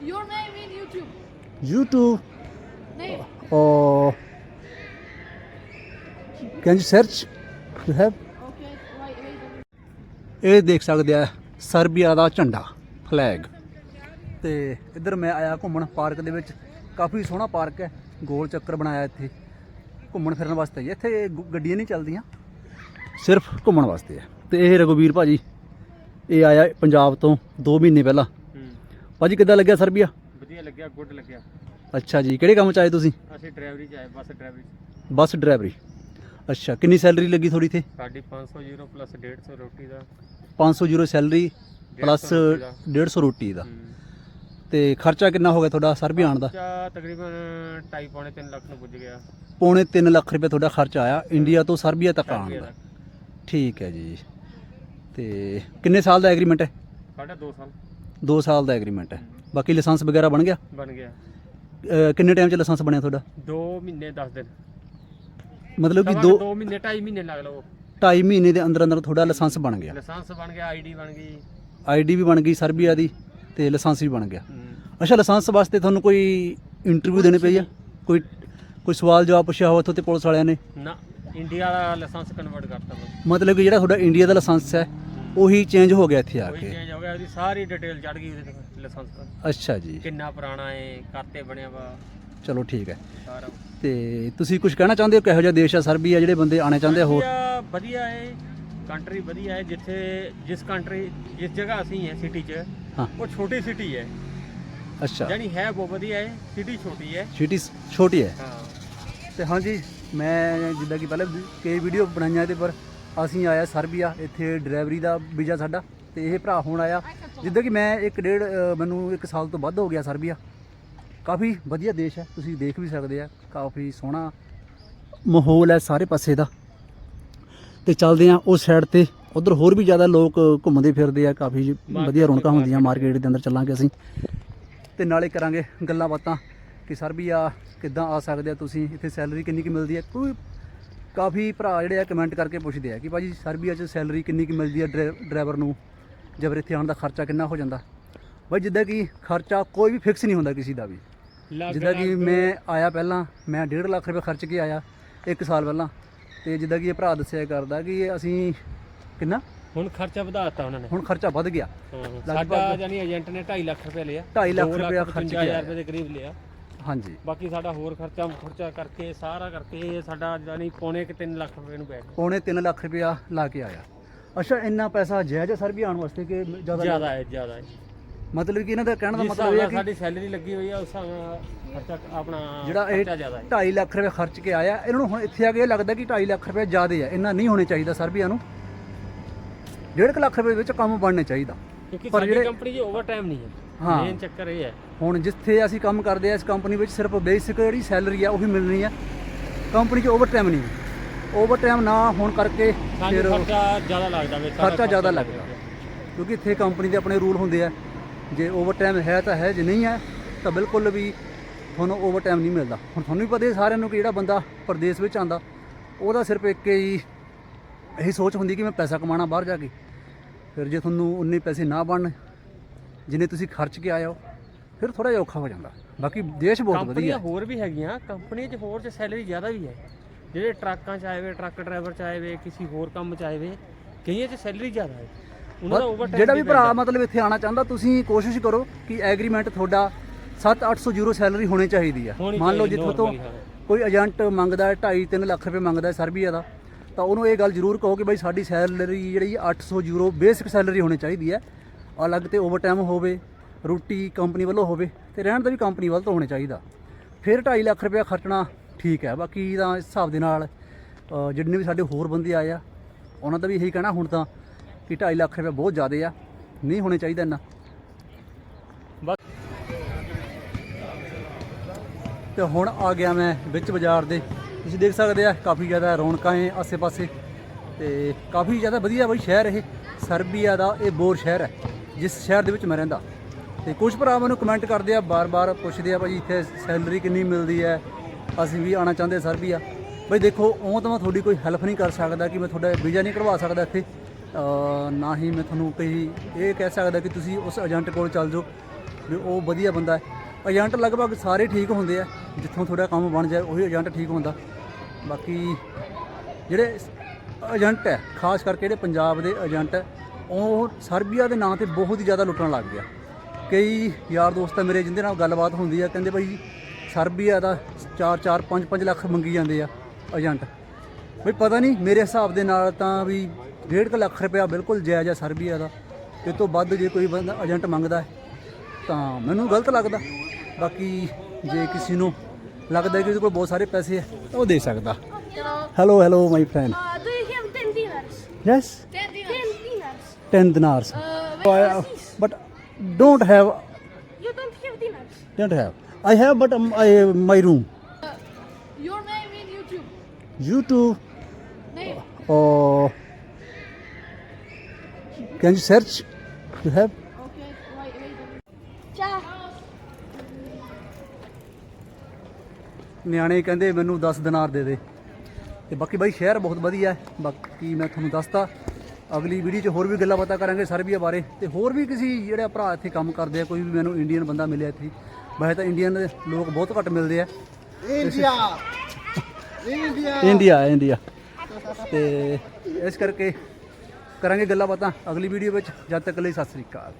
Your name in YouTube. YouTube Name. or can you search? You have? Okay. Wait. ਇਹ ਦੇਖ ਸਕਦੇ ਆ Serbia ਦਾ ਝੰਡਾ ਫਲੈਗ ਤੇ ਇੱਧਰ ਮੈਂ ਆਇਆ ਘੁੰਮਣ ਪਾਰਕ ਦੇ ਵਿੱਚ ਕਾਫੀ ਸੋਹਣਾ ਪਾਰਕ ਹੈ ਗੋਲ ਚੱਕਰ ਬਣਾਇਆ ਇੱਥੇ ਘੁੰਮਣ ਫਿਰਨ ਵਾਸਤੇ ਹੀ ਹੈ। ਇੱਥੇ ਗ- ਗੱਡੀਆਂ ਨਹੀਂ ਚੱਲਦੀਆਂ ਸਿਰਫ ਘੁੰਮਣ ਵਾਸਤੇ ਹੈ ਤੇ ਇਹ ਰਘੁਵੀਰ ਭਾਜੀ ਇਹ ਆਇਆ ਪੰਜਾਬ ਤੋਂ 2 ਮਹੀਨੇ ਪਹਿਲਾਂ ਭਾਜੀ ਕਿੱਦਾਂ ਲੱਗਿਆ ਸਰਬੀਆ ਵਧੀਆ ਲੱਗਿਆ ਗੁੱਡ ਲੱਗਿਆ। ਅੱਛਾ ਜੀ ਕਿਹੜੇ ਕੰਮ ਚ ਆਏ ਤੁਸੀਂ? ਅਸੀਂ ਡਰਾਈਵਰੀ ਚ ਆਏ ਬੱਸ ਡਰਾਈਵਰੀ ਬੱਸ ਡਰਾਈਵਰੀ। ਅੱਛਾ ਕਿੰਨੀ ਸੈਲਰੀ ਲੱਗੀ ਥੋੜੀ ਤੇ ਸਾਡੀ 500 ਯੂਰੋ ਪਲੱਸ 150 ਰੋਟੀ ਦਾ। 500 ਯੂਰੋ ਸੈਲਰੀ ਪਲੱਸ 150 ਰੋਟੀ ਦਾ। 150 ਰੋਟੀ ਦਾ। ਹੂੰ। ਤੇ ਖਰਚਾ ਕਿੰਨਾ ਹੋ ਗਿਆ ਤੁਹਾਡਾ ਸਰਬੀਆ ਆਉਣ ਦਾ? ਖਰਚਾ ਤਕਰੀਬਨ 2.5 ਪੌਣੇ 3 ਲੱਖ ਨੂੰ ਪੁੱਜ ਗਿਆ। ਪੌਣੇ 3 ਲੱਖ ਰੁਪਏ ਤੁਹਾਡਾ ਖਰਚਾ ਆਇਆ ਇੰਡੀਆ ਤੋਂ ਸਰਬੀਆ ਤੱਕ ਦਾ। ਦਾ। ਠੀਕ ਹੈ ਜੀ। ਤੇ ਕਿੰਨੇ ਸਾਲ ਦਾ ਐਗਰੀਮੈਂਟ ਹੈ? ਸਾਡਾ 2 ਸਾਲ। 2 ਸਾਲ ਦਾ ਐਗਰੀਮੈਂਟ ਹੈ। ਬਾਕੀ ਲਾਇਸੈਂਸ ਵਗੈਰਾ ਬਣ ਗਿਆ? ਬਣ ਗਿਆ। ਅਹ ਕਿੰਨੇ ਟਾਈਮ ਚ ਲਾਇਸੈਂਸ ਬਣਿਆ ਤੁਹਾਡਾ? 2 ਮਹੀਨੇ 10 ਦਿਨ। ਮਤਲਬ ਕਿ ਸਵਾ 2 2 ਮਹੀਨੇ 2.5 ਮਹੀਨੇ ਲੱਗ ਲਓ। 2.5 ਮਹੀਨੇ ਦੇ ਅੰਦਰ ਅੰਦਰ ਤੁਹਾਡਾ ਲਾਇਸੈਂਸ ਬਣ ਗਿਆ। ਲਾਇਸੈਂਸ ਬਣ ਗਿਆ ਆਈਡੀ ਬਣ ਗਈ। ਆਈਡੀ ਵੀ ਬਣ ਗਈ ਸਰਬੀਆ ਦੀ ਤੇ ਲਾਇਸੈਂਸ ਵੀ ਬਣ ਗਿਆ। ਅੱਛਾ ਲਾਇਸੈਂਸ ਵਾਸਤੇ ਤੁਹਾਨੂੰ ਕੋਈ ਇੰਟਰਵਿਊ ਦੇਣੀ ਪਈ ਆ? ਕੋਈ ਕੋਈ ਸਵਾਲ ਜਵਾਬ ਪੁੱਛਿਆ ਹੋਵੇ ਉੱਥੋਂ ਤੇ ਪੁਲਿਸ ਵਾਲਿਆਂ ਨੇ? ਨਾ ਇੰਡੀਆ ਦਾ ਲਾਇਸੈਂਸ ਕਨਵਰਟ ਕਰਤਾ ਮਤਲਬ ਕਿ ਜਿਹੜਾ ਤੁਹਾਡਾ ਇੰਡੀਆ ਦਾ ਲਾਇਸੈਂਸ ਹੈ ਉਹੀ ਚੇਂਜ ਹੋ ਗਿਆ ਇੱਥੇ ਆ ਕੋਈ ਕੇ। ਉਹਦੀ ਸਾਰੀ ਡਿਟੇਲ ਚੜ ਗਈ ਉਹਦੇ ਤੇ ਲਾਇਸੈਂਸ ਦਾ ਅੱਛਾ ਜੀ। ਕਿੰਨਾ ਪੁਰਾਣਾ ਹੈ ਕਰਤੇ ਬਣਿਆ ਵਾ। ਚਲੋ ਠੀਕ ਹੈ। ਸਾਰਾ। ਤੇ ਤੁਸੀਂ ਕੁਝ ਕਹਿਣਾ ਚਾਹੁੰਦੇ ਹੋ ਕਿਹੋ ਜਿਹਾ ਦੇਸ਼ ਆ ਸਰਬੀਆ ਜਿਹੜੇ ਬੰਦੇ ਆਣੇ ਚਾਹੁੰਦੇ ਆ ਹੋਰ? ਵਧੀਆ ਵਧੀਆ ਹੈ ਕੰਟਰੀ ਵਧੀਆ ਹੈ ਜਿੱਥੇ ਜਿਸ ਕੰਟਰੀ ਜਿਸ ਜਗ੍ਹਾ ਅਸੀਂ ਹੈ ਸਿਟੀ 'ਚ ਹਾਂ। ਉਹ ਛੋਟੀ ਸਿਟੀ ਹੈ ਅੱਛਾ। ਯਾਨੀ ਹੈ ਬਹੁਤ ਵਧੀਆ ਹੈ ਸਿਟੀ ਛੋਟੀ ਹੈ ਸਿਟੀ ਛੋਟੀ ਹੈ ਹਾਂ। ਤੇ ਹਾਂਜੀ ਮੈਂ ਜਿੱਦਾਂ ਕਿ ਪਹਿਲੇ ਕਈ ਵੀਡੀਓ ਬਣਾਈਆਂ ਇਹਦੇ ਪਰ ਅਸੀਂ ਆਇਆ ਸਰਬੀਆ ਇੱਥੇ ਡਰਾਈਵਰੀ ਦਾ ਵੀਜ਼ਾ ਸਾਡਾ। ਤੇ ਇਹ ਭਰਾ ਹੁਣ ਆਇਆ। ਜਿੱਦਾਂ ਕਿ ਮੈਂ ਇੱਕ ਡੇਢ ਮੈਨੂੰ ਇੱਕ ਸਾਲ ਤੋਂ ਵੱਧ ਹੋ ਗਿਆ ਸਰਬੀਆ। ਕਾਫੀ ਵਧੀਆ ਦੇਸ਼ ਹੈ ਤੁਸੀਂ ਦੇਖ ਵੀ ਸਕਦੇ ਆ ਕਾਫੀ ਸੋਹਣਾ ਮਾਹੌਲ ਹੈ ਸਾਰੇ ਪਾਸੇ ਦਾ। ਤੇ ਚੱਲਦੇ ਆ ਉਸ ਸਾਈਡ ਤੇ ਉਧਰ ਹੋਰ ਵੀ ਜ਼ਿਆਦਾ ਲੋਕ ਘੁੰਮਦੇ ਫਿਰਦੇ ਆ ਕਾਫੀ ਵਧੀਆ ਰੌਣਕਾਂ ਹੁੰਦੀਆਂ ਮਾਰਕੀਟ। ਦੇ ਅੰਦਰ ਚੱਲਾਂਗੇ ਅਸੀਂ। ਤੇ ਨਾਲੇ ਕਰਾਂਗੇ ਗੱਲਾਂ ਬਾਤਾਂ ਕਿ ਸਰਬੀਆ ਕਿੱਦਾਂ ਆ ਸਕਦੇ ਆ ਤੁਸੀਂ ਇੱਥੇ ਸੈਲਰੀ ਕਿੰਨੀ ਕੁ ਮਿਲਦੀ ਹੈ? ਕੋਈ ਕਾਫੀ ਭਰਾ ਜਿਹੜੇ ਆ ਕਮੈਂਟ ਕਰਕੇ ਪੁੱਛਦੇ ਆ ਕਿ ਭਾਜੀ ਸਰਬੀਆ 'ਚ ਸੈਲਰੀ ਕਿੰਨੀ ਕੁ ਮਿਲਦੀ ਹੈ ਡਰਾ- ਡਰਾਈਵਰ ਨੂੰ? ਜਦ ਇੱਥੇ ਆਉਣ ਦਾ ਖਰਚਾ ਕਿੰਨਾ ਹੋ ਜਾਂਦਾ? ਬਾਈ ਜਿੱਦਾਂ ਕਿ ਖਰਚਾ ਕੋਈ ਵੀ ਫਿਕਸ ਨਹੀਂ ਹੁੰਦਾ ਕਿਸੇ ਦਾ ਵੀ। ਜਿੱਦਾਂ ਕਿ ਮੈਂ ਆਇਆ ਪਹਿਲਾਂ ਮੈਂ 1.5 ਲੱਖ ਰੁਪਏ ਖਰਚ ਕੇ ਆਇਆ ਇੱਕ ਸਾਲ ਪਹਿਲਾਂ। ਤੇ ਜਿੱਦਾਂ ਕਿ ਇਹ ਭਰਾ ਦੱਸਿਆ ਕਰਦਾ ਕਿ ਇਹ ਅਸੀਂ ਕਿੰਨਾ? ਹੁਣ ਖਰਚਾ ਵਧਾ ਦਿੱਤਾ ਉਹਨਾਂ ਨੇ। ਹੁਣ ਖਰਚਾ ਵੱਧ ਗਿਆ। ਸਾਡਾ ਯਾਨੀ ਏਜੰਟ ਨੇ 2.5 ਲੱਖ ਰੁਪਏ ਲਿਆ। 2.5 ਲੱਖ ਰੁਪਇਆ ਖਰਚ 55 ਆਇਆ। ਰੁਪਏ ਦੇ ਕਰੀਬ ਲਿਆ। ਹਾਂਜੀ। ਬਾਕੀ ਸਾਡਾ ਹੋਰ ਖਰਚਾ ਖਰਚਾ ਕਰਕੇ ਸਾਰਾ ਕਰਕੇ ਸਾਡਾ ਯਾਨੀ ਪੌਣੇ ਕਿ 3 ਲੱਖ ਰੁਪਏ ਨੂੰ ਗਿਆ। ਪੌਣੇ 3 ਲੱਖ ਰੁਪਇਆ ਲਾ ਕੇ ਆਇਆ। ਅੱਛਾ ਇੰਨਾ ਪੈਸਾ ਜਾਇਜ਼ ਹੈ ਸਰਬੀਆ ਆਉਣ ਵਾਸਤੇ ਕਿ ਜ਼ਿਆਦਾ ਜ਼ਿਆਦਾ ਹੈ ਜ਼ਿਆਦਾ ਹੈ। ਮਤਲਬ ਕਿ ਇਹਨਾਂ ਦਾ ਕਹਿਣ ਦਾ ਜਿਸ ਮਤਲਬ ਇਹ ਹੈ ਨਾਲ ਕਿ ਸਾਡੀ ਸੈਲਰੀ ਲੱਗੀ ਹੋਈ ਆ ਉਸ ਹਿਸਾਬ ਨਾਲ ਖਰਚਾ ਆਪਣਾ ਜਿਹੜਾ ਇਹ ਖਰਚਾ ਜ਼ਿਆਦਾ ਹੈ। 2.5 ਲੱਖ ਰੁਪਏ ਖਰਚ ਕੇ ਆਇਆ ਇਹਨਾਂ ਨੂੰ ਹੁਣ ਇੱਥੇ ਆ ਕੇ ਇਹ ਲੱਗਦਾ ਕਿ 2.5 ਲੱਖ ਰੁਪਏ ਜ਼ਿਆਦਾ ਹੈ ਇੰਨਾ ਨਹੀਂ ਹੋਣੇ ਚਾਹੀਦਾ ਸਰਬੀਆ ਨੂੰ 1.5 ਲੱਖ ਰੁਪਏ ਵਿੱਚ ਕੰਮ ਬਣਨੇ ਚਾਹੀਦਾ। ਕਿਉਂਕਿ ਪਰ ਸਾਡੀ ਜਿਹੜੇ- ਕੰਪਨੀ 'ਚ ਨਹੀਂ ਹੈ। ਹਾਂ। ਮੇਨ ਚੱਕਰ ਇਹ ਹੈ। ਹੁਣ ਜਿੱਥੇ ਅਸੀਂ ਕੰਮ ਕਰਦੇ ਆ ਇਸ ਕੰਪਨੀ ਵਿੱਚ ਸਿਰਫ ਬੇਸਿਕ ਜਿਹੜੀ ਸੈਲਰੀ ਆ ਉਹੀ ਮਿਲਣੀ ਆ। ਕੰਪਨੀ 'ਚ ਓਵਰ ਟਾਈਮ ਨਹੀਂ ਓਵਰ ਟਾਈਮ ਨਾ ਹੋਣ ਕਰਕੇ ਫਿਰ ਖਰਚਾ ਜ਼ਿਆਦਾ ਲੱਗਦਾ ਵੇ ਖਰਚਾ ਜ਼ਿਆਦਾ ਲੱਗਦਾ। ਕਿਉਂਕਿ ਇੱਥੇ ਕੰਪਨੀ ਦੇ ਆਪਣੇ ਰੂਲ ਹੁੰਦੇ ਆ ਜੇ ਓਵਰ ਟਾਈਮ ਹੈ ਤਾਂ ਹੈ ਜੇ ਨਹੀਂ ਹੈ ਤਾਂ ਬਿਲਕੁਲ ਵੀ ਤੁਹਾਨੂੰ ਓਵਰ ਟਾਈਮ ਨਹੀਂ ਮਿਲਦਾ। ਹੁਣ ਤੁਹਾਨੂੰ ਵੀ ਪਤਾ ਹੀ ਸਾਰਿਆਂ ਨੂੰ ਕਿ ਜਿਹੜਾ ਬੰਦਾ ਪ੍ਰਦੇਸ਼ ਵਿੱਚ ਆਂਦਾ ਉਹਦਾ ਸਿਰਫ ਇੱਕ ਹੀ ਇਹੀ ਸੋਚ ਹੁੰਦੀ ਕਿ ਮੈਂ ਪੈਸਾ ਕਮਾਉਣਾ ਬਾਹਰ ਜਾ ਕੇ। ਫਿਰ ਜੇ ਤੁਹਾਨੂੰ ਉਨੇ ਪੈਸੇ ਨਾ ਬਣਨ ਜਿੰਨੇ ਤੁਸੀਂ ਖਰਚ ਕੇ ਆਏ ਹੋ ਫਿਰ ਥੋੜਾ ਜਿਹਾ ਔਖਾ ਹੋ ਜਾਂਦਾ। ਬਾਕੀ ਦੇਸ਼ ਬਹੁਤ ਵਧੀਆ ਕੰਪਨੀਆਂ। ਹੋਰ ਵੀ ਹੈਗੀਆਂ ਕੰਪਨੀ 'ਚ ਹੋਰ 'ਚ ਸੈਲਰੀ ਜ਼ਿਆਦਾ ਵੀ ਹੈ। ਜਿਹੜੇ ਟਰੱਕਾਂ 'ਚ ਆਏ ਵੇ ਟਰੱਕ ਡਰਾਈਵਰ 'ਚ ਆਏ ਵੇ ਕਿਸੇ ਹੋਰ ਕੰਮ 'ਚ ਆਏ ਵੇ ਕਈਆਂ 'ਚ ਸੈਲਰੀ ਜ਼ਿਆਦਾ ਹੈ। ਉਹਨਾਂ ਦਾ ਓਵਰ ਜਿਹੜਾ ਵੀ ਭਰਾ ਮਤਲਬ ਇੱਥੇ ਆਣਾ ਚਾਹੁੰਦਾ ਤੁਸੀਂ ਕੋਸ਼ਿਸ਼ ਕਰੋ ਕਿ ਐਗਰੀਮੈਂਟ ਤੁਹਾਡਾ 7-800 ਯੂਰੋ ਸੈਲਰੀ ਹੋਣੀ ਚਾਹੀਦੀ ਹੈ ਹੋਣੀ ਮੰਨ ਲਓ ਜਿੱਥੋਂ ਤੋਂ। ਕੋਈ ਏਜੰਟ ਮੰਗਦਾ ਹੈ 2.5-3 ਲੱਖ ਰੁਪਏ ਮੰਗਦਾ ਹੈ ਸਰਬੀਆ ਦਾ ਤਾਂ ਉਹਨੂੰ ਇਹ ਗੱਲ ਜ਼ਰੂਰ ਕਹੋ ਕਿ ਬਾਈ ਸਾਡੀ ਸੈਲਰੀ ਜਿਹੜੀ 800 ਯੂਰੋ ਬੇਸਿਕ ਸੈਲਰੀ ਹੋਣੀ ਚਾਹੀਦੀ ਹੈ। ਅਲੱਗ ਤੇ ਓਵਰਟਾਈਮ ਹੋਵੇ ਰੋਟੀ ਕੰਪਨੀ ਵੱਲੋਂ ਹੋਵੇ ਤੇ ਰਹਿਣ ਦਾ ਵੀ ਕੰਪਨੀ ਵੱਲ ਤੋਂ ਹੋਣਾ ਚਾਹੀਦਾ। ਫਿਰ 2.5 ਲੱਖ ਰੁਪਏ ਖਰਚਣਾ ਠੀਕ ਹੈ। ਬਾਕੀ ਤਾਂ ਇਸ ਹਿਸਾਬ ਦੇ ਨਾਲ ਜਿੰਨੇ ਵੀ ਸਾਡੇ ਹੋਰ ਬੰਦੇ ਆਏ ਆ, ਉਹਨਾਂ ਦਾ ਵੀ ਇਹੀ ਕਹਿਣਾ ਹੁਣ ਤਾਂ ਕਿ 2.5 ਲੱਖ ਰੁਪਏ ਬਹੁਤ ਜ਼ਿਆਦਾ ਆ। ਨਹੀਂ ਹੋਣੇ ਚਾਹੀਦਾ ਇੰਨਾ। ਬਸ। ਤੇ ਹੁਣ ਆ ਗਿਆ ਮੈਂ ਵਿੱਚ ਬਾਜ਼ਾਰ ਦੇ। ਤੁਸੀਂ ਦੇਖ ਸਕਦੇ ਆ, ਕਾਫੀ ਜ਼ਿਆਦਾ ਰੌਣਕਾਂ ਏ ਆਸੇ-ਪਾਸੇ। ਤੇ ਕਾਫੀ ਜ਼ਿਆਦਾ ਵਧੀਆ ਬਈ ਸ਼ਹਿਰ ਇਹ। ਸਰਬੀਆ ਦਾ ਇਹ ਬੋਰ ਸ਼ਹਿਰ ਹੈ, ਜਿਸ ਸ਼ਹਿਰ ਦੇ ਵਿੱਚ ਮੈਂ ਰਹਿੰਦਾ। ਤੇ ਕੁਝ ਭਰਾ ਮੈਨੂੰ ਕਮੈਂਟ ਕਰਦੇ ਆ, ਬਾਰ-ਬਾਰ ਪੁੱਛਦੇ ਆ ਭਾਜੀ ਇੱਥੇ ਸੈਲਰੀ ਕਿੰਨੀ ਮਿਲਦੀ ਹੈ ਅਸੀਂ ਵੀ ਆਉਣਾ ਚਾਹੁੰਦੇ ਸਰਬੀਆ ਬਈ ਦੇਖੋ, ਉਹ ਤਾਂ ਮੈਂ ਤੁਹਾਡੀ ਕੋਈ ਹੈਲਪ ਨਹੀਂ ਕਰ ਸਕਦਾ ਕਿ ਮੈਂ ਤੁਹਾਡਾ ਵੀਜ਼ਾ ਨਹੀਂ ਕਢਵਾ ਸਕਦਾ ਇੱਥੇ। ਨਾ ਹੀ ਮੈਂ ਤੁਹਾਨੂੰ ਕਹੀ ਇਹ ਕਹਿ ਸਕਦਾ ਕਿ ਤੁਸੀਂ ਉਸ ਏਜੰਟ ਕੋਲ ਚੱਲ ਜਾਓ ਵੀ ਉਹ ਵਧੀਆ ਬੰਦਾ ਹੈ। ਏਜੰਟ ਲਗਭਗ ਸਾਰੇ ਠੀਕ ਹੁੰਦੇ ਆ, ਜਿੱਥੋਂ ਤੁਹਾਡਾ ਕੰਮ ਬਣ ਜਾਏ, ਉਹੀ ਏਜੰਟ ਠੀਕ ਹੁੰਦਾ। ਬਾਕੀ ਜਿਹੜੇ ਏਜੰਟ ਹੈ, ਖਾਸ ਕਰਕੇ ਜਿਹੜੇ ਪੰਜਾਬ ਦੇ ਏਜੰਟ ਹੈ, ਉਹ ਸਰਬੀਆ ਦੇ ਨਾਂ ਤੇ ਬਹੁਤ ਹੀ ਜ਼ਿਆਦਾ ਲੁੱਟਣ ਲੱਗ ਗਿਆ ਕਈ ਯਾਰ ਦੋਸਤ ਆ ਮੇਰੇ, ਜਿੰਦੇ ਨਾਲ ਗੱਲਬਾਤ ਹੁੰਦੀ ਆ, ਕਹਿੰਦੇ ਭਾਈ ਸਰਬੀਆ ਦਾ 4 4 5 5 ਲੱਖ ਮੰਗੀ ਜਾਂਦੇ ਆ ਏਜੰਟ ਬਈ ਪਤਾ ਨਹੀਂ ਮੇਰੇ ਹਿਸਾਬ ਦੇ ਨਾਲ ਤਾਂ ਵੀ 1.5 ਲੱਖ ਰੁਪਇਆ ਬਿਲਕੁਲ ਜਾਇਜ਼ ਆ ਸਰਬੀਆ ਦਾ ਇਹ ਤੋਂ ਵੱਧ ਜੇ ਕੋਈ ਬੰਦਾ ਏਜੰਟ ਮੰਗਦਾ ਤਾਂ ਮੈਨੂੰ ਗਲਤ ਲੱਗਦਾ ਬਾਕੀ ਜੇ ਕਿਸੇ ਨੂੰ ਲੱਗਦਾ ਕਿ ਉਹਦੇ ਕੋਲ ਬਹੁਤ ਸਾਰੇ ਪੈਸੇ ਹੈ ਤਾਂ ਉਹ ਦੇ ਸਕਦਾ hello hello my friend do you have 10 dinars? Yes 10 dinars. 10 dinars. 10 dinars Uh, where is this? but don't have You don't have dinars. don't have I have but um, I, my room Uh, your name in YouTube. YouTube Name. or can you search you have Okay. Wait, wait. a minute. Ciao. ਨਿਆਣੇ ਕਹਿੰਦੇ ਮੈਨੂੰ 10 ਦਿਨਾਰ ਦੇ ਦੇ ਤੇ ਬਾਕੀ ਬਾਈ ਸ਼ਹਿਰ ਬਹੁਤ ਵਧੀਆ ਹੈ ਬਾਕੀ ਮੈਂ ਤੁਹਾਨੂੰ ਦੱਸਤਾ ਅਗਲੀ ਵੀਡੀਓ 'ਚ ਹੋਰ ਵੀ ਗੱਲਾਂ ਬਾਤਾਂ ਕਰਾਂਗੇ ਸਰਬੀਆ ਬਾਰੇ ਤੇ ਹੋਰ ਵੀ ਕਿਸੇ ਜਿਹੜੇ ਭਰਾ ਇੱਥੇ ਕੰਮ ਕਰਦੇ ਆ ਕੋਈ ਵੀ ਮੈਨੂੰ ਇੰਡੀਅਨ ਬੰਦਾ ਮਿਲਿਆ ਇੱਥੇ ਵੈਸੇ ਤਾਂ ਇੰਡੀਅਨ ਦੇ ਲੋਕ ਬਹੁਤ ਘੱਟ ਮਿਲਦੇ ਆ। ਇੰਡੀਆ ਇੰਡੀਆ ਇੰਡੀਆ ਇੰਡੀਆ ਤੇ ਇਸ ਕਰਕੇ ਕਰਾਂਗੇ ਗੱਲਾਂ ਬਾਤਾਂ। ਅਗਲੀ ਵੀਡੀਓ ਵਿੱਚ ਜਦ ਤੱਕ ਲਈ ਸਤਿ ਸ੍ਰੀ ਅਕਾਲ।